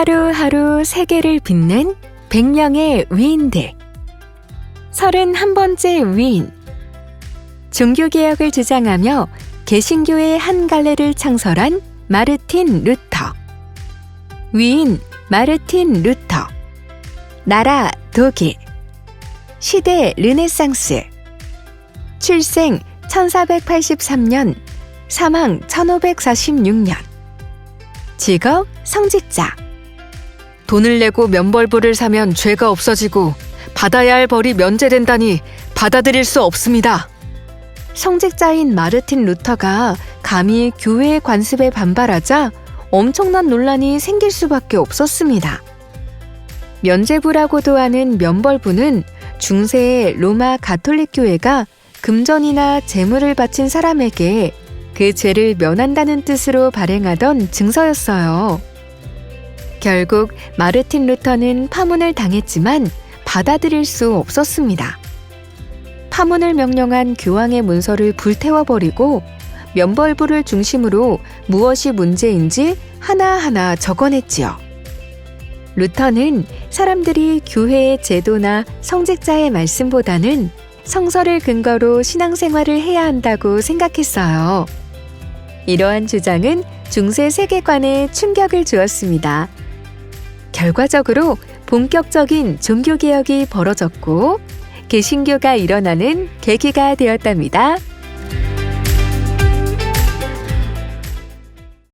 하루하루 세계를 빛낸 100명의 위인들. 31번째 위인. 종교개혁을 주장하며 개신교의 한 갈래를 창설한 마르틴 루터. 위인 마르틴 루터. 나라 독일. 시대 르네상스. 출생 1483년, 사망 1546년. 직업 성직자. 돈을 내고 면벌부를 사면 죄가 없어지고 받아야 할 벌이 면제된다니 받아들일 수 없습니다. 성직자인 마르틴 루터가 감히 교회의 관습에 반발하자 엄청난 논란이 생길 수밖에 없었습니다. 면제부라고도 하는 면벌부는 중세의 로마 가톨릭 교회가 금전이나 재물을 바친 사람에게 그 죄를 면한다는 뜻으로 발행하던 증서였어요. 결국 마르틴 루터는 파문을 당했지만 받아들일 수 없었습니다. 파문을 명령한 교황의 문서를 불태워버리고 면벌부를 중심으로 무엇이 문제인지 하나하나 적어냈지요. 루터는 사람들이 교회의 제도나 성직자의 말씀보다는 성서를 근거로 신앙생활을 해야 한다고 생각했어요. 이러한 주장은 중세 세계관에 충격을 주었습니다. 결과적으로 본격적인 종교개혁이 벌어졌고, 개신교가 일어나는 계기가 되었답니다.